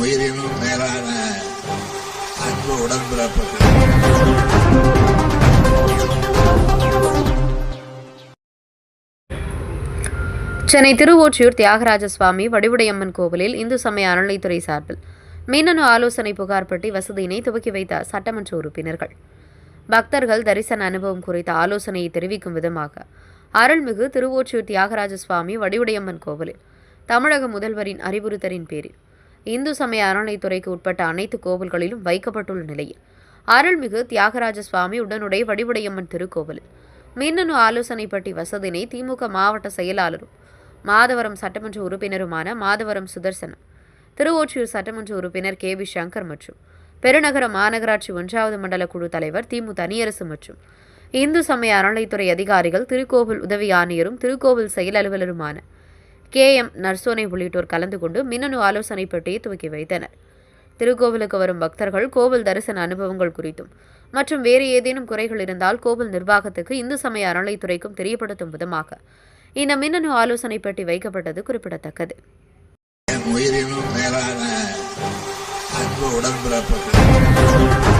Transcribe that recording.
உயிரினும் மேலான அன்பு உடன்பிறப்புகள். சென்னை திருவொற்றியூர் தியாகராஜ சுவாமி வடிவுடையம்மன் கோவிலில் இந்து சமய அறநிலைத்துறை சார்பில் மின்னணு ஆலோசனை புகார் பெட்டி வசதியினை துவக்கி வைத்த சட்டமன்ற உறுப்பினர்கள். பக்தர்கள் தரிசன அனுபவம் குறித்த ஆலோசனையை தெரிவிக்கும் விதமாக அருள்மிகு திருவொற்றியூர் தியாகராஜ சுவாமி வடிவுடையம்மன் கோவிலில் தமிழக முதல்வரின் அறிவுறுத்தலின் பேரில் இந்து சமய அறநிலைத்துறைக்கு உட்பட்ட அனைத்து கோவில்களிலும் வைக்கப்பட்டுள்ள நிலையில் அருள்மிகு தியாகராஜ சுவாமி உடனுடைய வடிவுடையம்மன் திருக்கோவிலில் மின்னணு ஆலோசனை பட்டி வசதியினை திமுக மாவட்ட செயலாளரும் மாதவரம் சட்டமன்ற உறுப்பினருமான மாதவரம் சுதர்சனம் திருவொற்றியூர் சட்டமன்ற உறுப்பினர் கே வி சங்கர் மற்றும் பெருநகர மாநகராட்சி ஒன்றாவது மண்டல குழு தலைவர் திமு தனியரசு மற்றும் இந்து சமய அறநிலைத்துறை அதிகாரிகள் திருக்கோவில் உதவி ஆணையரும் திருக்கோவில் செயல் அலுவலருமான கே. எம். நர்சோனை உள்ளிட்டோர் கலந்து கொண்டு மின்னணு ஆலோசனை பெட்டியை துவக்கி வைத்தனர். திருக்கோவிலுக்கு வரும் பக்தர்கள் கோவில் தரிசன அனுபவங்கள் குறித்தும் மற்றும் வேறு ஏதேனும் குறைகள் இருந்தால் கோவில் நிர்வாகத்துக்கு இந்து சமய அறநிலைத்துறைக்கும் தெரியப்படுத்தும் விதமாக இந்த மின்னணு ஆலோசனை பெட்டி வைக்கப்பட்டது குறிப்பிடத்தக்கது. உயிரினும் மேலான அன்பு உடன்பிறப்புகள்